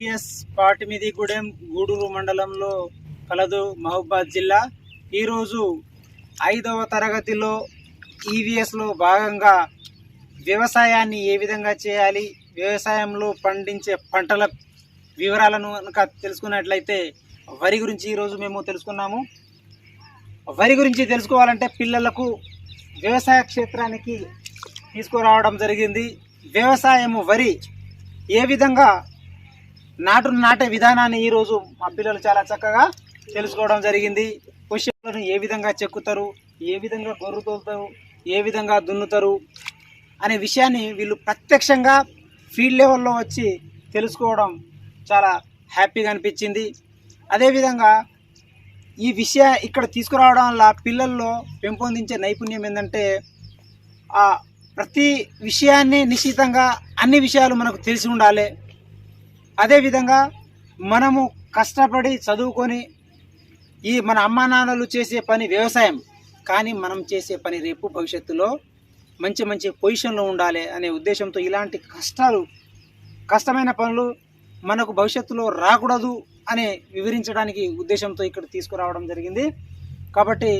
TS పాటిమిదిగూడెం Gudur మండలంలో కలదు మహబూబాద్ జిల్లా. ఈరోజు ఐదవ తరగతిలో ఈవీఎస్లో భాగంగా వ్యవసాయాన్ని ఏ విధంగా చేయాలి వ్యవసాయంలో పండించే పంటల వివరాలను కనుక తెలుసుకున్నట్లయితే వరి గురించి ఈరోజు మేము తెలుసుకున్నాము. వరి గురించి తెలుసుకోవాలంటే పిల్లలకు వ్యవసాయ క్షేత్రానికి తీసుకురావడం జరిగింది. వ్యవసాయము వరి ఏ విధంగా నాటు నాటే విధానాన్ని ఈరోజు మా పిల్లలు చాలా చక్కగా తెలుసుకోవడం జరిగింది. క్వశ్చన్లను ఏ విధంగా చెక్కుతారు ఏ విధంగా గొర్రు తోలుతారు ఏ విధంగా దున్నుతారు అనే విషయాన్ని వీళ్ళు ప్రత్యక్షంగా ఫీల్డ్ లెవెల్లో వచ్చి తెలుసుకోవడం చాలా హ్యాపీగా అనిపించింది. అదేవిధంగా ఈ విషయ ఇక్కడ తీసుకురావడం వల్ల పిల్లల్లో పెంపొందించే నైపుణ్యం ఏంటంటే ఆ ప్రతి విషయాన్ని నిశ్చితంగా అన్ని విషయాలు మనకు తెలిసి ఉండాలి. అదేవిధంగా మనము కష్టపడి చదువుకొని ఈ మన అమ్మా నాన్నలు చేసే పని వ్యవసాయం కానీ మనం చేసే పని రేపు భవిష్యత్తులో మంచి మంచి పొజిషన్లో ఉండాలి అనే ఉద్దేశంతో ఇలాంటి కష్టాలు కష్టమైన పనులు మనకు భవిష్యత్తులో రాకూడదు అనే వివరించడానికి ఉద్దేశంతో ఇక్కడ తీసుకురావడం జరిగింది. కాబట్టి